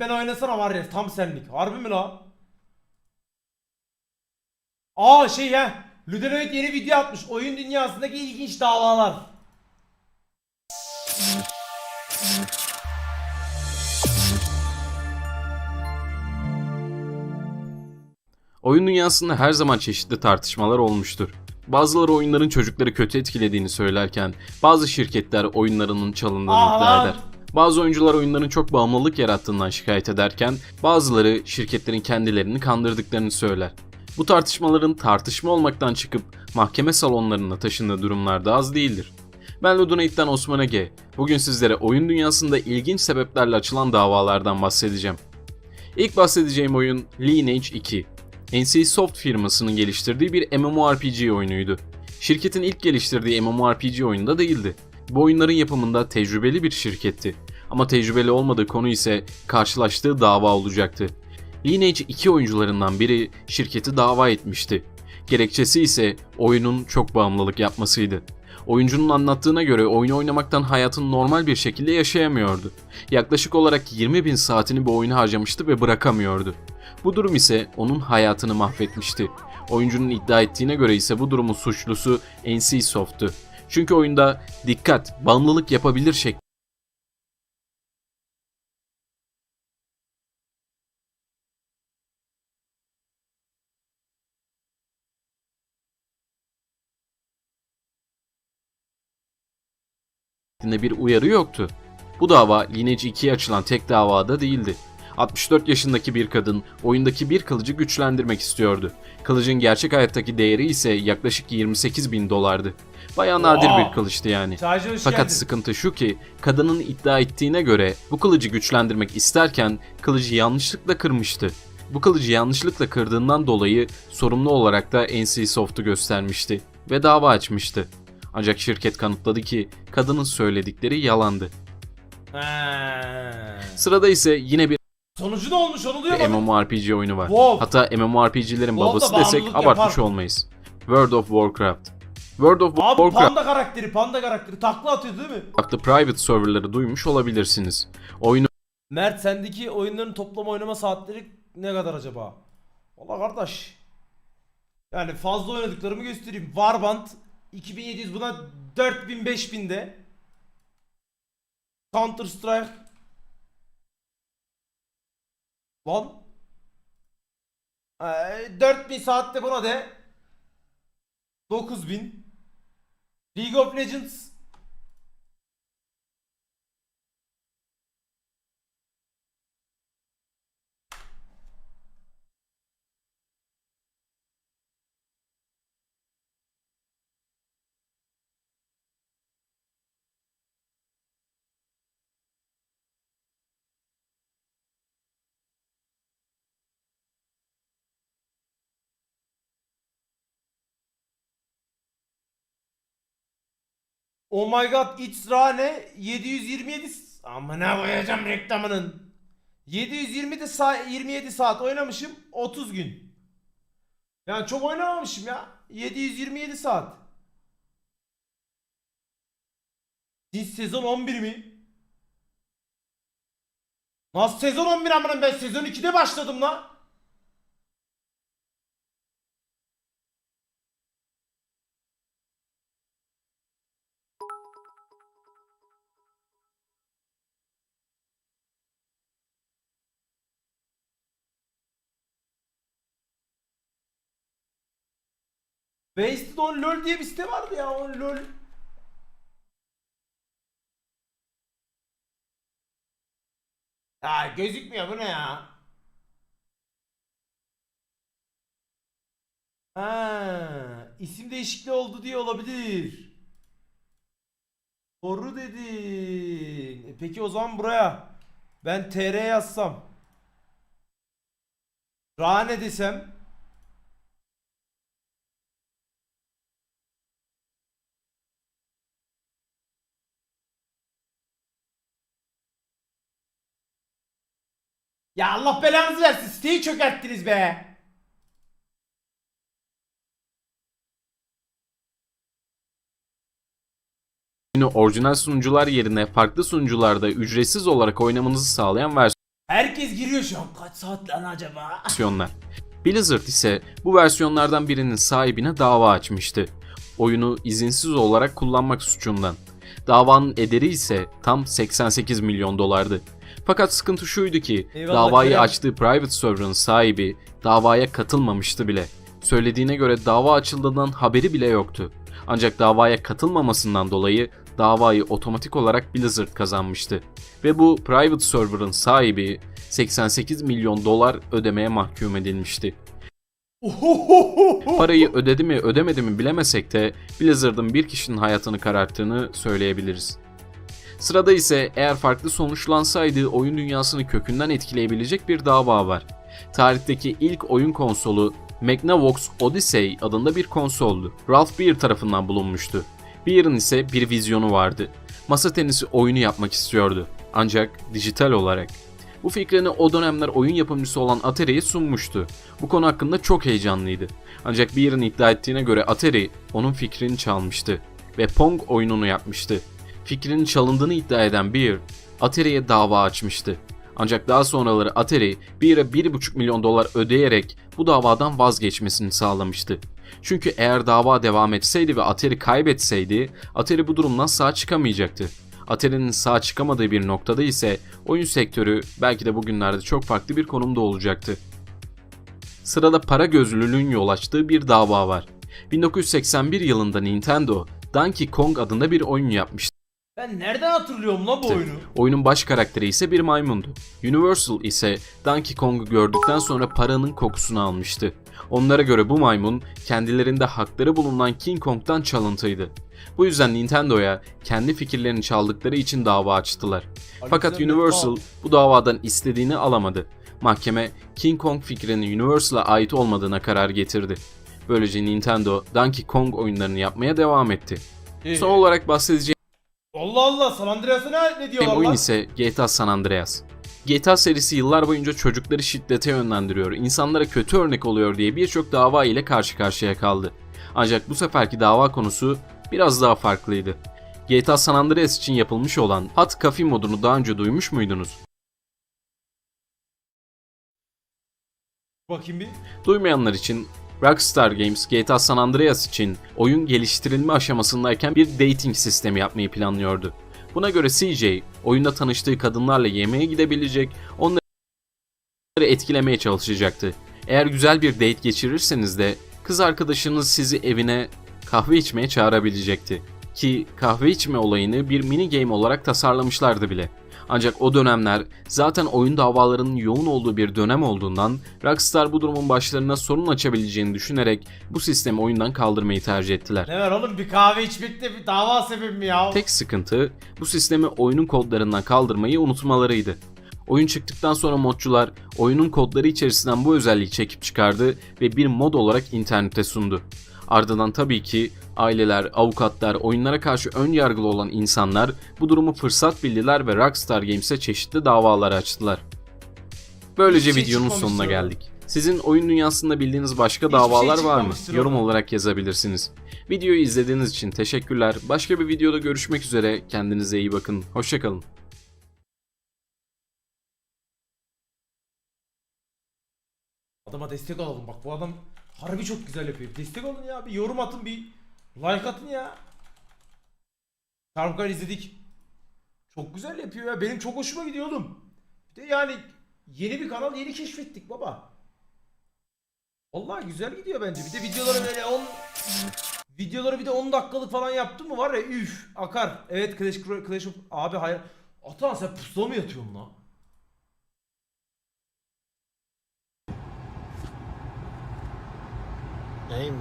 ben oynasana var ya tam senlik. Harbi mi la? Aa şey ya. Ludenoid yeni video atmış. Oyun dünyasındaki ilginç davalar. Oyun dünyasında her zaman çeşitli tartışmalar olmuştur. Bazıları oyunların çocukları kötü etkilediğini söylerken, bazı şirketler oyunlarının çalındığını iddia eder. Bazı oyuncular oyunların çok bağımlılık yarattığından şikayet ederken, bazıları şirketlerin kendilerini kandırdıklarını söyler. Bu tartışmaların tartışma olmaktan çıkıp mahkeme salonlarına taşındığı durumlar da az değildir. Ben Ludonate'den Osman Ege. Bugün sizlere oyun dünyasında ilginç sebeplerle açılan davalardan bahsedeceğim. İlk bahsedeceğim oyun Lineage 2. NC Soft firmasının geliştirdiği bir MMORPG oyunuydu. Şirketin ilk geliştirdiği MMORPG oyunu da değildi. Bu oyunların yapımında tecrübeli bir şirketti. Ama tecrübeli olmadığı konu ise karşılaştığı dava olacaktı. Lineage 2 oyuncularından biri şirketi dava etmişti. Gerekçesi ise oyunun çok bağımlılık yapmasıydı. Oyuncunun anlattığına göre oyunu oynamaktan hayatını normal bir şekilde yaşayamıyordu. Yaklaşık olarak 20 bin saatini bu oyuna harcamıştı ve bırakamıyordu. Bu durum ise onun hayatını mahvetmişti. Oyuncunun iddia ettiğine göre ise bu durumun suçlusu NC Soft'tu. Çünkü oyunda dikkat, bağımlılık yapabilir şeklinde bir uyarı yoktu. Bu dava Lineage 2'ye açılan tek davada değildi. 64 yaşındaki bir kadın oyundaki bir kılıcı güçlendirmek istiyordu. Kılıcın gerçek hayattaki değeri ise yaklaşık 28 bin dolardı. Baya nadir Oha! bir kılıçtı yani. Fakat geldin. sıkıntı şu ki kadının iddia ettiğine göre bu kılıcı güçlendirmek isterken kılıcı yanlışlıkla kırmıştı. Bu kılıcı yanlışlıkla kırdığından dolayı sorumlu olarak da NC Soft'u göstermişti ve dava açmıştı. Ancak şirket kanıtladı ki kadının söyledikleri yalandı. He. Sırada ise yine bir Sonucu ne olmuş onu duyamadım. MMORPG oyunu var. WoW. Hatta MMORPG'lerin WoW da babası desek bağımlılık abartmış yapar. olmayız. World of Warcraft. World of Abi Warcraft panda karakteri, panda karakteri takla atıyor değil mi? Warcraft'ta private serverları duymuş olabilirsiniz. Oyunu Mert sendeki oyunların toplam oynama saatleri ne kadar acaba? Valla kardeş. Yani fazla oynadıklarımı göstereyim. Warband 2700 buna 4000 5000'de. Counter Strike Lan ee, 4000 saatte buna de. 9000 League of Legends Oh my god it's Rane 727 s- amına koyacağım reklamının. 720 de sa 27 saat oynamışım 30 gün. Yani çok oynamamışım ya. 727 saat. Siz sezon 11 mi? Nasıl sezon 11 amına ben sezon 2'de başladım la. Based on LoL diye bir site vardı ya o LoL. Ha gözükmüyor bu ne ya? Ha, isim değişikliği oldu diye olabilir. Doğru dedin. E peki o zaman buraya ben TR yazsam. Rane desem. Ya Allah belanızı versin. Siteyi çökerttiniz be. orijinal sunucular yerine farklı sunucularda ücretsiz olarak oynamanızı sağlayan Herkes giriyor şu an. Kaç saat lan acaba? versiyonlar. Blizzard ise bu versiyonlardan birinin sahibine dava açmıştı. Oyunu izinsiz olarak kullanmak suçundan. Davanın ederi ise tam 88 milyon dolardı. Fakat sıkıntı şuydu ki Eyvallah, davayı Kerem. açtığı private server'ın sahibi davaya katılmamıştı bile. Söylediğine göre dava açıldığından haberi bile yoktu. Ancak davaya katılmamasından dolayı davayı otomatik olarak Blizzard kazanmıştı. Ve bu private server'ın sahibi 88 milyon dolar ödemeye mahkum edilmişti. Parayı ödedi mi ödemedi mi bilemesek de Blizzard'ın bir kişinin hayatını kararttığını söyleyebiliriz. Sırada ise eğer farklı sonuçlansaydı oyun dünyasını kökünden etkileyebilecek bir dava var. Tarihteki ilk oyun konsolu Magnavox Odyssey adında bir konsoldu. Ralph Beer tarafından bulunmuştu. Beer'ın ise bir vizyonu vardı. Masa tenisi oyunu yapmak istiyordu. Ancak dijital olarak. Bu fikrini o dönemler oyun yapımcısı olan Atari'ye sunmuştu. Bu konu hakkında çok heyecanlıydı. Ancak Beer'ın iddia ettiğine göre Atari onun fikrini çalmıştı ve Pong oyununu yapmıştı. Fikrinin çalındığını iddia eden Beer, Atari'ye dava açmıştı. Ancak daha sonraları Atari Beer'e 1,5 milyon dolar ödeyerek bu davadan vazgeçmesini sağlamıştı. Çünkü eğer dava devam etseydi ve Atari kaybetseydi, Atari bu durumdan sağ çıkamayacaktı. Atari'nin sağ çıkamadığı bir noktada ise oyun sektörü belki de bugünlerde çok farklı bir konumda olacaktı. Sırada para gözlülüğün yol açtığı bir dava var. 1981 yılında Nintendo, Donkey Kong adında bir oyun yapmıştı. Ben nereden hatırlıyorum lan bu oyunu? Oyunun baş karakteri ise bir maymundu. Universal ise Donkey Kong'u gördükten sonra paranın kokusunu almıştı. Onlara göre bu maymun kendilerinde hakları bulunan King Kong'dan çalıntıydı. Bu yüzden Nintendo'ya kendi fikirlerini çaldıkları için dava açtılar. Fakat Universal bu davadan istediğini alamadı. Mahkeme King Kong fikrinin Universal'a ait olmadığına karar getirdi. Böylece Nintendo Donkey Kong oyunlarını yapmaya devam etti. Son olarak bahsedeceğim Allah Allah San Andreas'a ne, ne diyorlar oyun lan? ise GTA San Andreas. GTA serisi yıllar boyunca çocukları şiddete yönlendiriyor, insanlara kötü örnek oluyor diye birçok dava ile karşı karşıya kaldı. Ancak bu seferki dava konusu biraz daha farklıydı. GTA San Andreas için yapılmış olan Hot Coffee modunu daha önce duymuş muydunuz? Bakayım bir. Duymayanlar için Rockstar Games GTA San Andreas için oyun geliştirilme aşamasındayken bir dating sistemi yapmayı planlıyordu. Buna göre CJ oyunda tanıştığı kadınlarla yemeğe gidebilecek, onları etkilemeye çalışacaktı. Eğer güzel bir date geçirirseniz de kız arkadaşınız sizi evine kahve içmeye çağırabilecekti. Ki kahve içme olayını bir mini game olarak tasarlamışlardı bile. Ancak o dönemler zaten oyun davalarının yoğun olduğu bir dönem olduğundan Rockstar bu durumun başlarına sorun açabileceğini düşünerek bu sistemi oyundan kaldırmayı tercih ettiler. Ne var oğlum bir kahve içmekte bir dava sebebi mi ya? Tek sıkıntı bu sistemi oyunun kodlarından kaldırmayı unutmalarıydı. Oyun çıktıktan sonra modcular oyunun kodları içerisinden bu özelliği çekip çıkardı ve bir mod olarak internete sundu. Ardından tabii ki aileler, avukatlar, oyunlara karşı ön yargılı olan insanlar bu durumu fırsat bildiler ve Rockstar Games'e çeşitli davalar açtılar. Böylece şey videonun çıkmamıştır sonuna geldik. Sizin oyun dünyasında bildiğiniz başka Hiçbir şey davalar var mı? Yorum olarak yazabilirsiniz. Videoyu izlediğiniz için teşekkürler. Başka bir videoda görüşmek üzere. Kendinize iyi bakın. Hoşçakalın. Adama destek olalım bak bu adam harbi çok güzel yapıyor. Destek olun ya bir yorum atın bir like atın ya. Şarkılar izledik. Çok güzel yapıyor ya benim çok hoşuma gidiyor oğlum. Bir de yani yeni bir kanal yeni keşfettik baba. Vallahi güzel gidiyor bence. Bir de videoları böyle 10 videoları bir de 10 dakikalık falan yaptın mı var ya üf akar. Evet Clash, Clash of abi hayır. Atan sen pusula mı yatıyorsun lan? Amen.